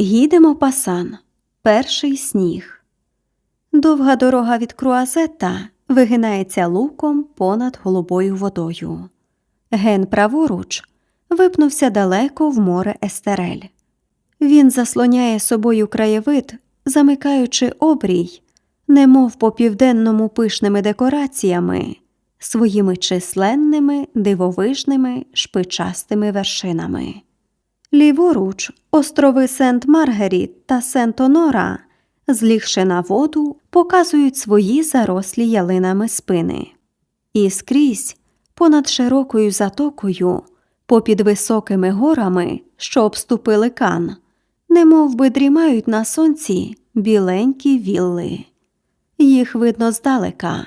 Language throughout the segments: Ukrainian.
Гідемо пасан. Перший сніг. Довга дорога від Круазета вигинається луком понад голубою водою. Ген праворуч випнувся далеко в море Естерель. Він заслоняє собою краєвид, замикаючи обрій, немов по південному пишними декораціями, своїми численними, дивовижними, шпичастими вершинами. Ліворуч острови Сент Маргеріт та Сент Онора, злігши на воду, показують свої зарослі ялинами спини. І скрізь, понад широкою затокою, попід високими горами, що обступили кан, немов би дрімають на сонці біленькі вілли. Їх видно здалека,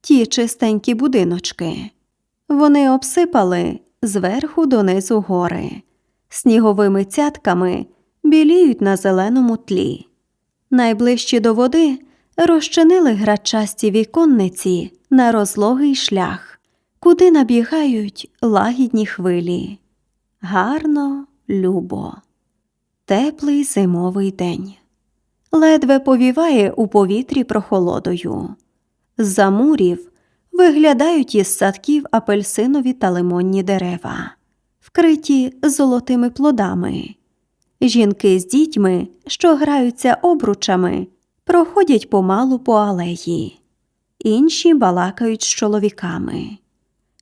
ті чистенькі будиночки. Вони обсипали зверху донизу гори сніговими цятками біліють на зеленому тлі. Найближчі до води розчинили грачасті віконниці на розлогий шлях, куди набігають лагідні хвилі. Гарно, любо, теплий зимовий день. Ледве повіває у повітрі прохолодою. З-за мурів виглядають із садків апельсинові та лимонні дерева вкриті золотими плодами. Жінки з дітьми, що граються обручами, проходять помалу по алеї, інші балакають з чоловіками.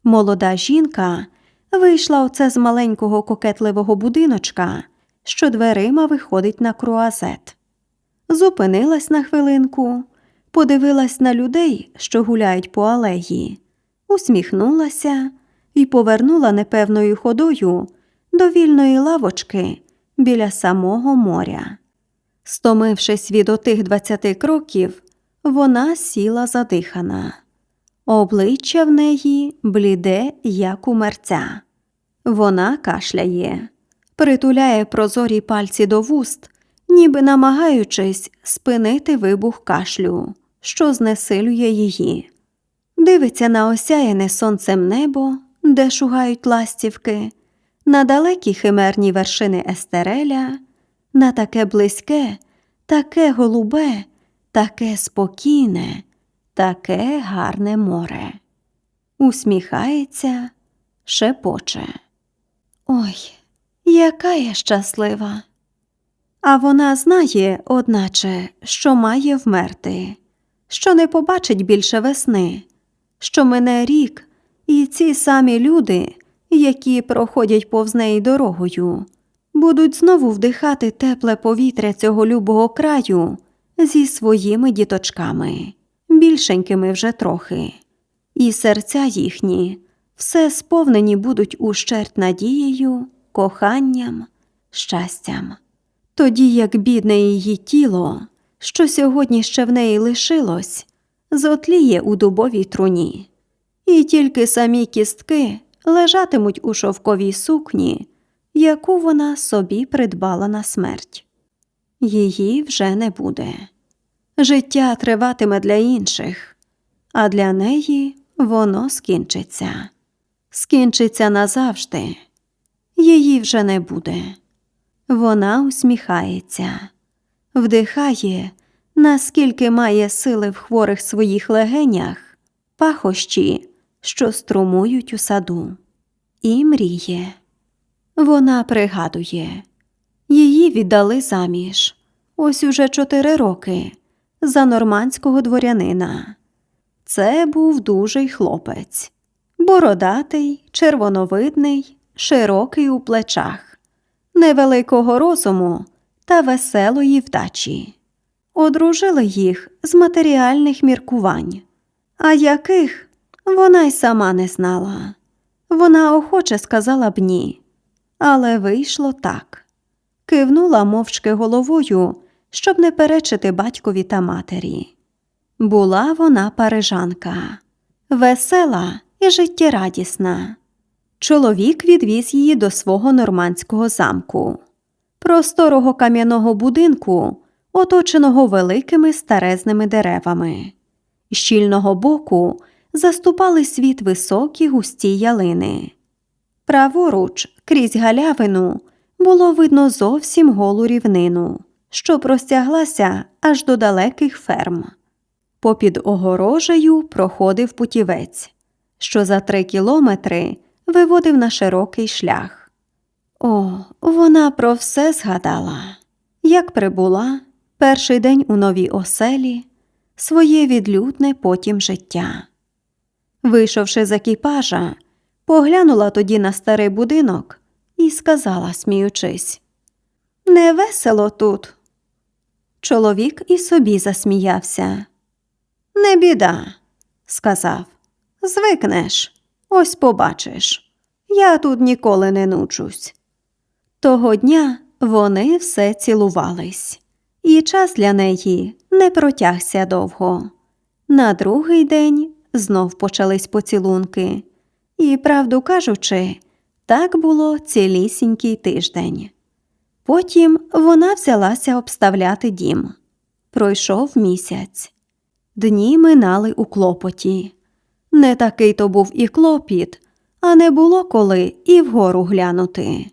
Молода жінка вийшла оце з маленького кокетливого будиночка, що дверима виходить на круазет. Зупинилась на хвилинку, подивилась на людей, що гуляють по алеї, усміхнулася і повернула непевною ходою до вільної лавочки біля самого моря. Стомившись від отих двадцяти кроків, вона сіла задихана. Обличчя в неї бліде, як у мерця. Вона кашляє, притуляє прозорі пальці до вуст, ніби намагаючись спинити вибух кашлю, що знесилює її. Дивиться на осяяне сонцем небо де шугають ластівки, на далекі химерні вершини Естереля, на таке близьке, таке голубе, таке спокійне, таке гарне море. Усміхається, шепоче. Ой, яка я щаслива. А вона знає, одначе, що має вмерти, що не побачить більше весни, що мине рік, і ці самі люди, які проходять повз неї дорогою, будуть знову вдихати тепле повітря цього любого краю зі своїми діточками, більшенькими вже трохи, і серця їхні все сповнені будуть ущерть надією, коханням, щастям. Тоді як бідне її тіло, що сьогодні ще в неї лишилось, зотліє у дубовій труні і тільки самі кістки лежатимуть у шовковій сукні, яку вона собі придбала на смерть. Її вже не буде. Життя триватиме для інших, а для неї воно скінчиться. Скінчиться назавжди. Її вже не буде. Вона усміхається, вдихає, наскільки має сили в хворих своїх легенях, пахощі, що струмують у саду, і мріє. Вона пригадує її віддали заміж ось уже чотири роки за нормандського дворянина. Це був дужий хлопець, бородатий, червоновидний, широкий у плечах, невеликого розуму та веселої вдачі. Одружили їх з матеріальних міркувань, а яких вона й сама не знала. Вона охоче сказала б ні, але вийшло так. Кивнула мовчки головою, щоб не перечити батькові та матері. Була вона парижанка, весела і життєрадісна. Чоловік відвіз її до свого нормандського замку, просторого кам'яного будинку, оточеного великими старезними деревами. Щільного боку заступали світ високі густі ялини. Праворуч, крізь галявину, було видно зовсім голу рівнину, що простяглася аж до далеких ферм. Попід огорожею проходив путівець, що за три кілометри виводив на широкий шлях. О, вона про все згадала, як прибула перший день у новій оселі, своє відлюдне потім життя. Вийшовши з екіпажа, поглянула тоді на старий будинок і сказала, сміючись, Не весело тут. Чоловік і собі засміявся. Не біда, сказав. Звикнеш, ось побачиш. Я тут ніколи не нучусь. Того дня вони все цілувались, і час для неї не протягся довго. На другий день знов почались поцілунки, і, правду кажучи, так було цілісінький тиждень. Потім вона взялася обставляти дім. Пройшов місяць. Дні минали у клопоті. Не такий то був і клопіт, а не було коли і вгору глянути.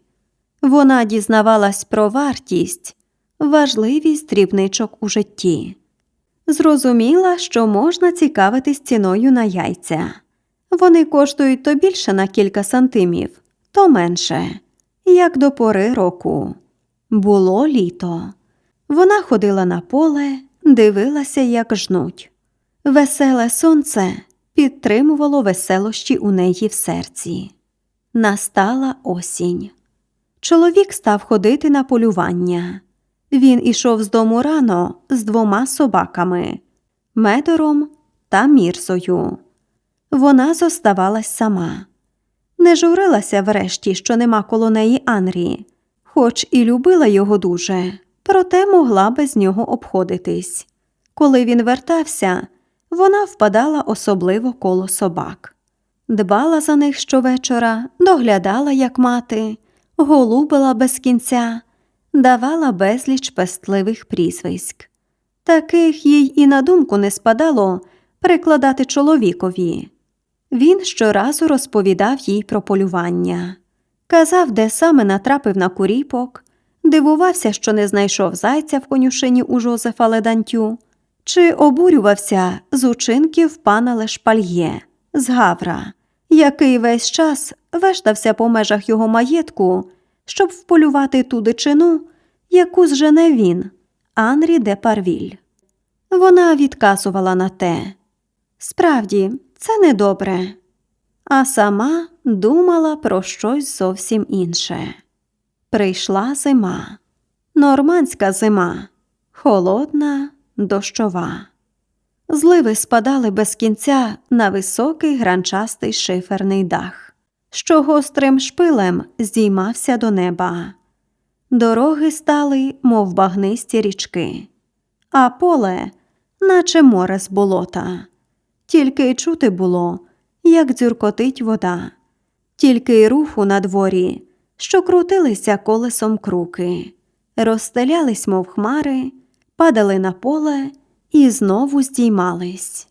Вона дізнавалась про вартість, важливість дрібничок у житті. Зрозуміла, що можна цікавитись ціною на яйця. Вони коштують то більше на кілька сантимів, то менше, як до пори року. Було літо. Вона ходила на поле, дивилася, як жнуть. Веселе сонце підтримувало веселощі у неї в серці. Настала осінь. Чоловік став ходити на полювання. Він ішов з дому рано з двома собаками медором та мірзою. Вона зоставалась сама. Не журилася врешті, що нема коло неї Анрі, хоч і любила його дуже, проте могла без нього обходитись. Коли він вертався, вона впадала особливо коло собак. Дбала за них щовечора, доглядала, як мати, голубила без кінця, давала безліч пестливих прізвиськ. Таких їй і на думку не спадало прикладати чоловікові. Він щоразу розповідав їй про полювання, казав, де саме натрапив на куріпок, дивувався, що не знайшов зайця в конюшині у Жозефа Ледантю, чи обурювався з учинків пана Лешпальє з Гавра, який весь час вештався по межах його маєтку, щоб вполювати ту дичину, яку зжене він, Анрі де Парвіль. Вона відказувала на те. Справді, це недобре. А сама думала про щось зовсім інше. Прийшла зима, нормандська зима, холодна, дощова. Зливи спадали без кінця на високий гранчастий шиферний дах, що гострим шпилем здіймався до неба. Дороги стали, мов багнисті річки, а поле, наче море з болота. Тільки й чути було, як дзюркотить вода, тільки й руху на дворі, що крутилися колесом круки, розстелялись, мов хмари, падали на поле і знову здіймались.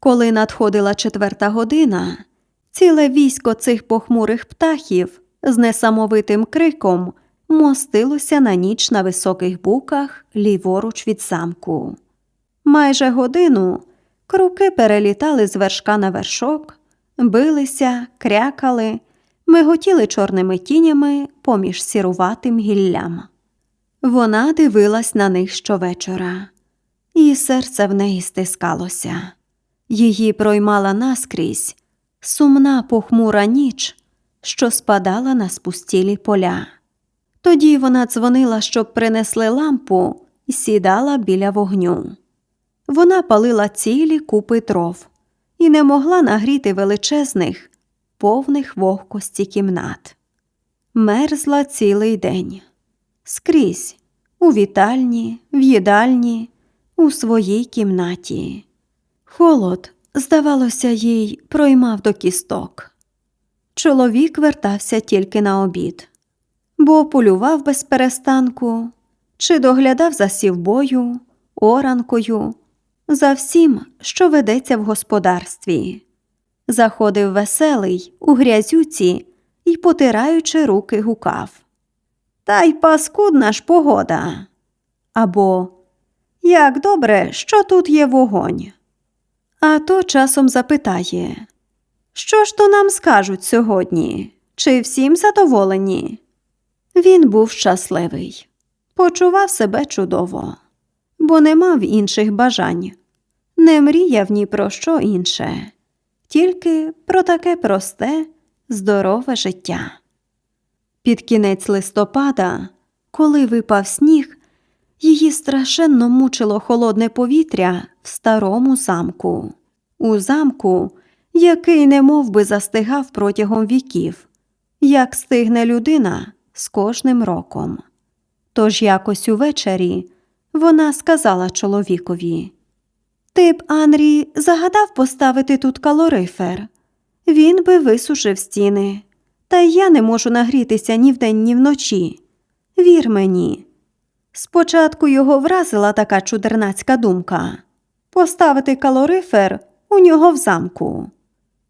Коли надходила четверта година, ціле військо цих похмурих птахів з несамовитим криком мостилося на ніч на високих буках ліворуч від замку. Майже годину круки перелітали з вершка на вершок, билися, крякали, миготіли чорними тінями поміж сіруватим гіллям. Вона дивилась на них щовечора, і серце в неї стискалося. Її проймала наскрізь сумна похмура ніч, що спадала на спустілі поля. Тоді вона дзвонила, щоб принесли лампу, і сідала біля вогню. Вона палила цілі купи дров і не могла нагріти величезних, повних вогкості кімнат. Мерзла цілий день. Скрізь, у вітальні, в їдальні, у своїй кімнаті. Холод, здавалося, їй проймав до кісток. Чоловік вертався тільки на обід, бо полював без перестанку, чи доглядав за сівбою, оранкою, за всім, що ведеться в господарстві. Заходив веселий у грязюці і, потираючи руки, гукав. Та й паскудна ж погода. Або Як добре, що тут є вогонь. А то часом запитає Що ж то нам скажуть сьогодні? Чи всім задоволені? Він був щасливий, почував себе чудово, бо не мав інших бажань, не мріяв ні про що інше, тільки про таке просте, здорове життя. Під кінець листопада, коли випав сніг, її страшенно мучило холодне повітря в старому замку, у замку, який немов би застигав протягом віків, як стигне людина з кожним роком. Тож якось увечері вона сказала чоловікові Ти б, Анрі, загадав поставити тут калорифер. Він би висушив стіни, та я не можу нагрітися ні вдень, ні вночі. Вір мені. Спочатку його вразила така чудернацька думка поставити калорифер у нього в замку.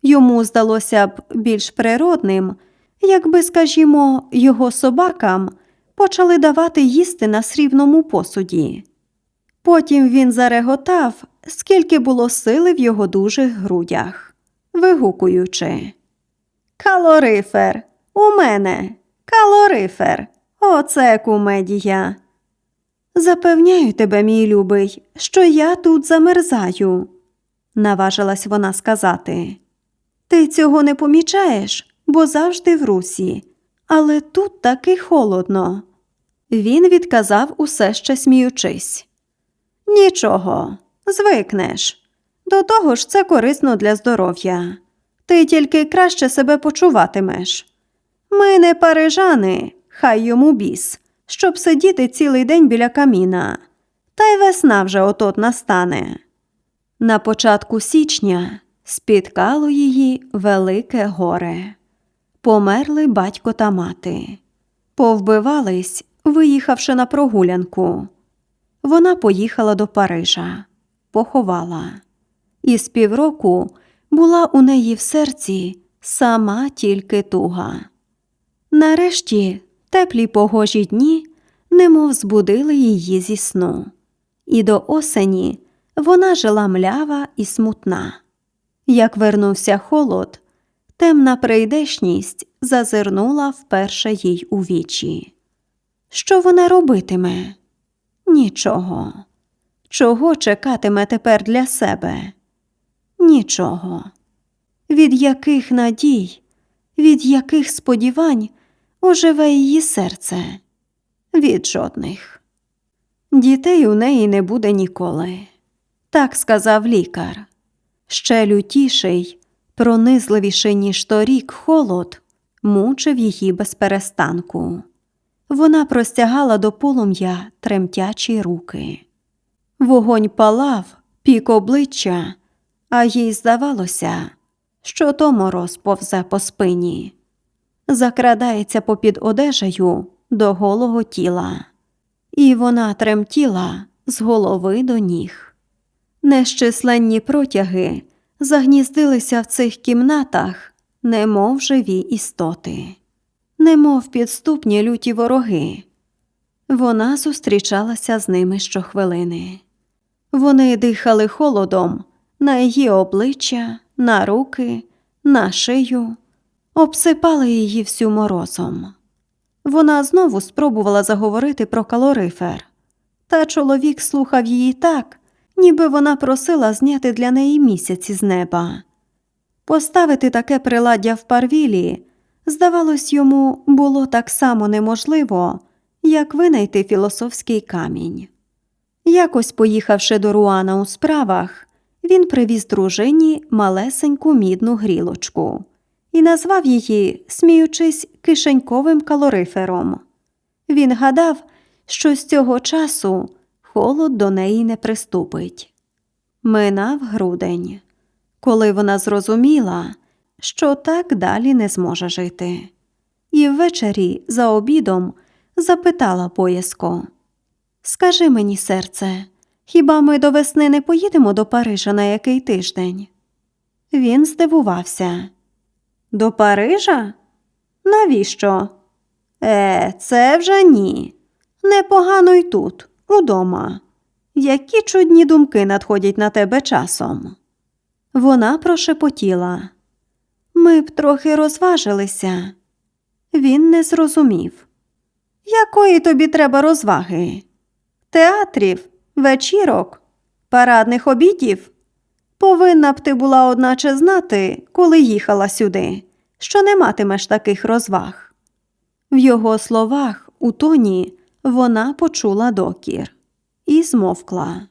Йому здалося б більш природним, якби, скажімо, його собакам почали давати їсти на срібному посуді. Потім він зареготав, скільки було сили в його дужих грудях, вигукуючи Калорифер, у мене, калорифер, оце кумедія. Запевняю тебе, мій любий, що я тут замерзаю, наважилась вона сказати. Ти цього не помічаєш, бо завжди в русі, але тут таки холодно. Він відказав усе ще сміючись. Нічого, звикнеш. До того ж, це корисно для здоров'я. Ти тільки краще себе почуватимеш. Ми не парижани, хай йому біс, щоб сидіти цілий день біля каміна. Та й весна вже отот настане. На початку січня спіткало її велике горе. Померли батько та мати. Повбивались, виїхавши на прогулянку. Вона поїхала до Парижа, поховала. І з півроку була у неї в серці сама тільки туга. Нарешті теплі погожі дні немов збудили її зі сну, і до осені вона жила млява і смутна. Як вернувся холод, темна прийдешність зазирнула вперше їй у вічі. Що вона робитиме? Нічого. Чого чекатиме тепер для себе? Нічого. Від яких надій, від яких сподівань оживе її серце? Від жодних. Дітей у неї не буде ніколи. Так сказав лікар. Ще лютіший, пронизливіший, ніж торік, холод мучив її без перестанку. Вона простягала до полум'я тремтячі руки. Вогонь палав, пік обличчя, а їй здавалося, що то мороз повзе по спині, закрадається попід одежею до голого тіла, і вона тремтіла з голови до ніг. Нещисленні протяги загніздилися в цих кімнатах, немов живі істоти, немов підступні люті вороги. Вона зустрічалася з ними щохвилини. Вони дихали холодом на її обличчя, на руки, на шию, обсипали її всю морозом. Вона знову спробувала заговорити про калорифер, та чоловік слухав її так, ніби вона просила зняти для неї місяці з неба. Поставити таке приладдя в парвілі, здавалось, йому було так само неможливо, як винайти філософський камінь. Якось, поїхавши до Руана у справах, він привіз дружині малесеньку мідну грілочку і назвав її, сміючись, кишеньковим калорифером. Він гадав, що з цього часу холод до неї не приступить. Минав грудень, коли вона зрозуміла, що так далі не зможе жити, і ввечері за обідом запитала боязко Скажи мені, серце, хіба ми до весни не поїдемо до Парижа на який тиждень? Він здивувався. До Парижа? Навіщо? Е, це вже ні. Непогано й тут, удома. Які чудні думки надходять на тебе часом. Вона прошепотіла. Ми б трохи розважилися. Він не зрозумів. Якої тобі треба розваги? Театрів, вечірок, парадних обідів? Повинна б ти була одначе знати, коли їхала сюди, що не матимеш таких розваг. В його словах, у тоні, вона почула докір і змовкла.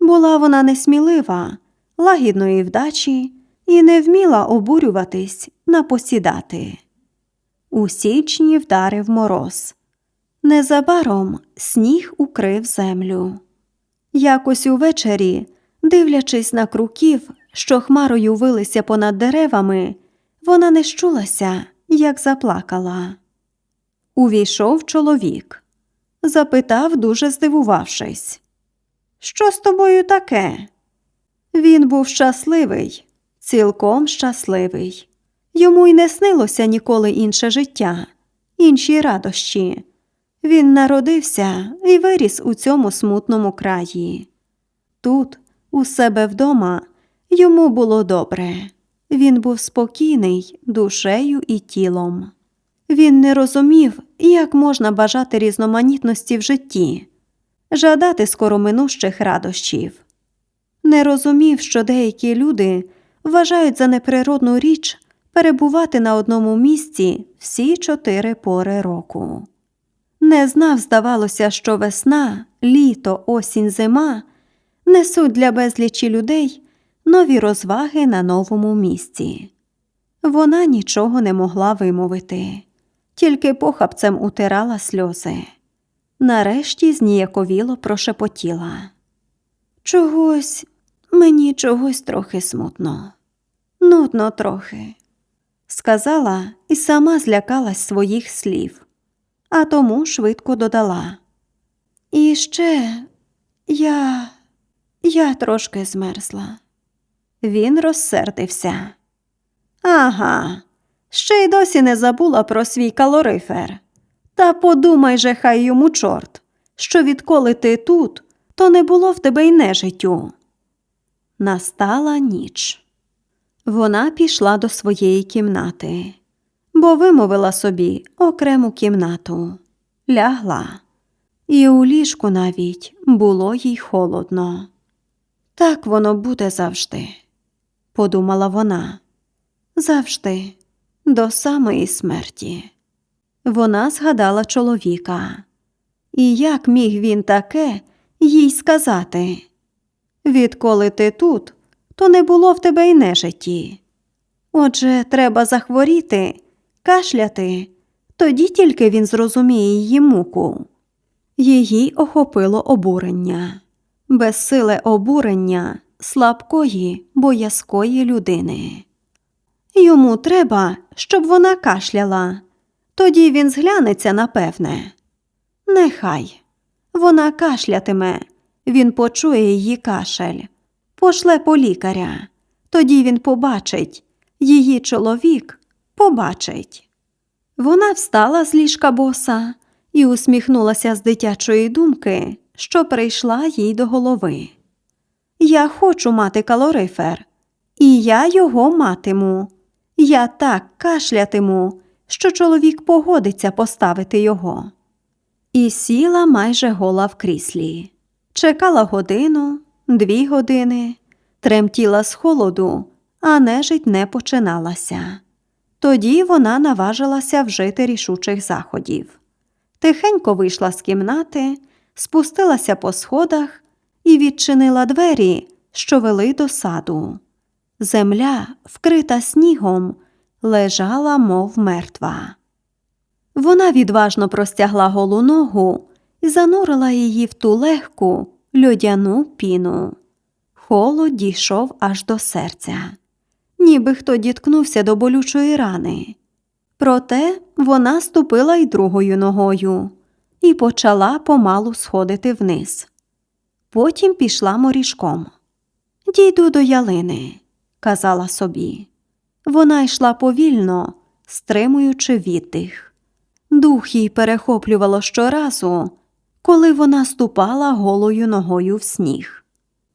Була вона несмілива, лагідної вдачі і не вміла обурюватись напосідати. У січні вдарив мороз. Незабаром сніг укрив землю. Якось увечері, дивлячись на круків, що хмарою вилися понад деревами, вона не щулася, як заплакала. Увійшов чоловік, запитав, дуже здивувавшись. Що з тобою таке? Він був щасливий, цілком щасливий. Йому й не снилося ніколи інше життя, інші радощі. Він народився і виріс у цьому смутному краї. Тут, у себе вдома, йому було добре. Він був спокійний душею і тілом. Він не розумів, як можна бажати різноманітності в житті, жадати скороминущих радощів. Не розумів, що деякі люди вважають за неприродну річ перебувати на одному місці всі чотири пори року. Не знав, здавалося, що весна, літо, осінь, зима несуть для безлічі людей нові розваги на новому місці. Вона нічого не могла вимовити, тільки похапцем утирала сльози. Нарешті зніяковіло прошепотіла. Чогось, мені чогось трохи смутно, нудно трохи, сказала і сама злякалась своїх слів, а тому швидко додала. І ще я, я трошки змерзла. Він розсердився. Ага, ще й досі не забула про свій калорифер. Та подумай же, хай йому чорт, що відколи ти тут, то не було в тебе й нежиттю. Настала ніч. Вона пішла до своєї кімнати, бо вимовила собі окрему кімнату, лягла, і у ліжку навіть було їй холодно. Так воно буде завжди, подумала вона, завжди, до самої смерті. Вона згадала чоловіка. І як міг він таке їй сказати? Відколи ти тут, то не було в тебе й нежиті. Отже, треба захворіти, кашляти, тоді тільки він зрозуміє її муку. Її охопило обурення, безсиле обурення слабкої, боязкої людини. Йому треба, щоб вона кашляла. Тоді він зглянеться, напевне. Нехай. Вона кашлятиме, він почує її кашель, пошле по лікаря. Тоді він побачить, її чоловік побачить. Вона встала з ліжка боса і усміхнулася з дитячої думки, що прийшла їй до голови. Я хочу мати калорифер, і я його матиму. Я так кашлятиму, що чоловік погодиться поставити його. І сіла майже гола в кріслі. Чекала годину, дві години, тремтіла з холоду, а нежить не починалася. Тоді вона наважилася вжити рішучих заходів. Тихенько вийшла з кімнати, спустилася по сходах і відчинила двері, що вели до саду. Земля, вкрита снігом, лежала, мов мертва. Вона відважно простягла голу ногу і занурила її в ту легку льодяну піну. Холод дійшов аж до серця, ніби хто діткнувся до болючої рани. Проте вона ступила й другою ногою і почала помалу сходити вниз. Потім пішла морішком. Дійду до ялини, казала собі. Вона йшла повільно, стримуючи віддих. Дух їй перехоплювало щоразу, коли вона ступала голою ногою в сніг.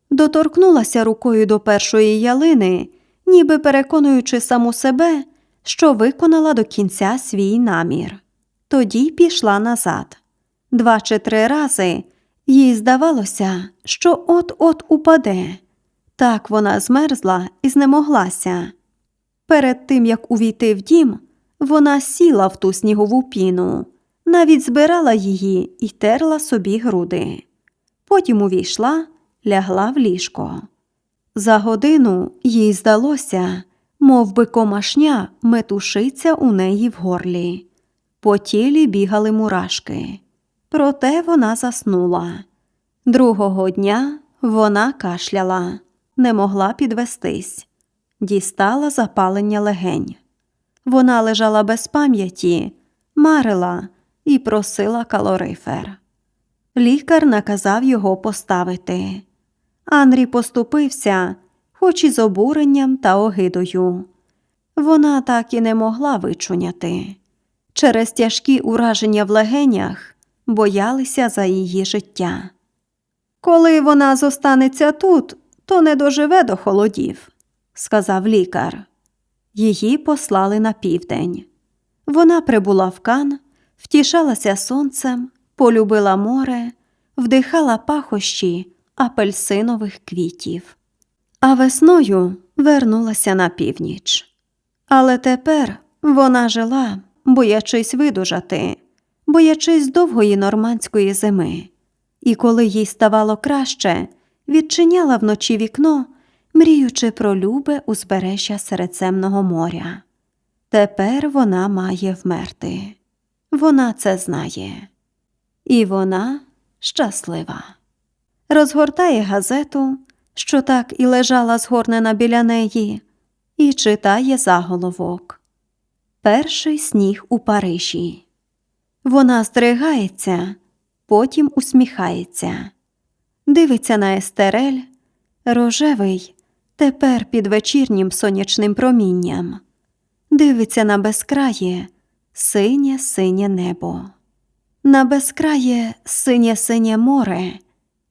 Доторкнулася рукою до першої ялини, ніби переконуючи саму себе, що виконала до кінця свій намір. Тоді пішла назад. Два чи три рази їй здавалося, що от-от упаде. Так вона змерзла і знемоглася. Перед тим, як увійти в дім, вона сіла в ту снігову піну, навіть збирала її і терла собі груди. Потім увійшла, лягла в ліжко. За годину їй здалося, мов би комашня метушиться у неї в горлі. По тілі бігали мурашки. Проте вона заснула. Другого дня вона кашляла, не могла підвестись, дістала запалення легень. Вона лежала без пам'яті, марила і просила калорифер. Лікар наказав його поставити. Анрі поступився, хоч і з обуренням та огидою. Вона так і не могла вичуняти. Через тяжкі ураження в легенях боялися за її життя. Коли вона зостанеться тут, то не доживе до холодів, сказав лікар. Її послали на південь. Вона прибула в Кан, втішалася сонцем, полюбила море, вдихала пахощі апельсинових квітів. А весною вернулася на північ. Але тепер вона жила, боячись видужати, боячись довгої нормандської зими. І коли їй ставало краще, відчиняла вночі вікно, мріючи про любе узбережжя Середземного моря. Тепер вона має вмерти. Вона це знає. І вона щаслива. Розгортає газету, що так і лежала згорнена біля неї, і читає заголовок. Перший сніг у Парижі. Вона здригається, потім усміхається, дивиться на естерель, рожевий, тепер під вечірнім сонячним промінням, дивиться на безкрає, синє синє небо, на безкрає синє синє море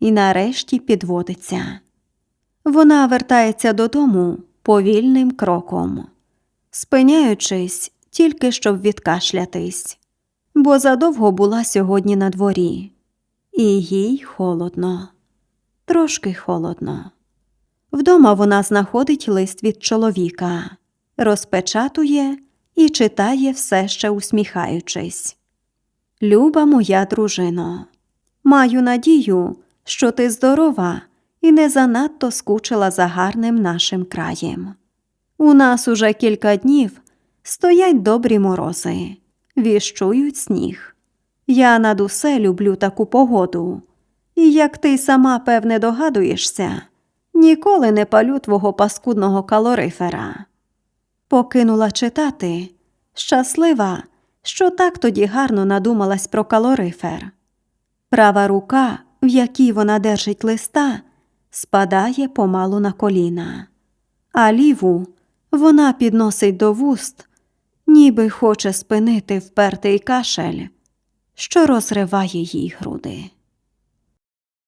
і нарешті підводиться. Вона вертається додому повільним кроком, спиняючись тільки щоб відкашлятись, бо задовго була сьогодні на дворі, і їй холодно, трошки холодно. Вдома вона знаходить лист від чоловіка, розпечатує і читає все ще усміхаючись. Люба моя дружино, маю надію, що ти здорова і не занадто скучила за гарним нашим краєм. У нас уже кілька днів стоять добрі морози, віщують сніг. Я над усе люблю таку погоду, і як ти сама певне догадуєшся, ніколи не палю твого паскудного калорифера. Покинула читати, щаслива, що так тоді гарно надумалась про калорифер. Права рука, в якій вона держить листа, спадає помалу на коліна, а ліву вона підносить до вуст, ніби хоче спинити впертий кашель, що розриває їй груди.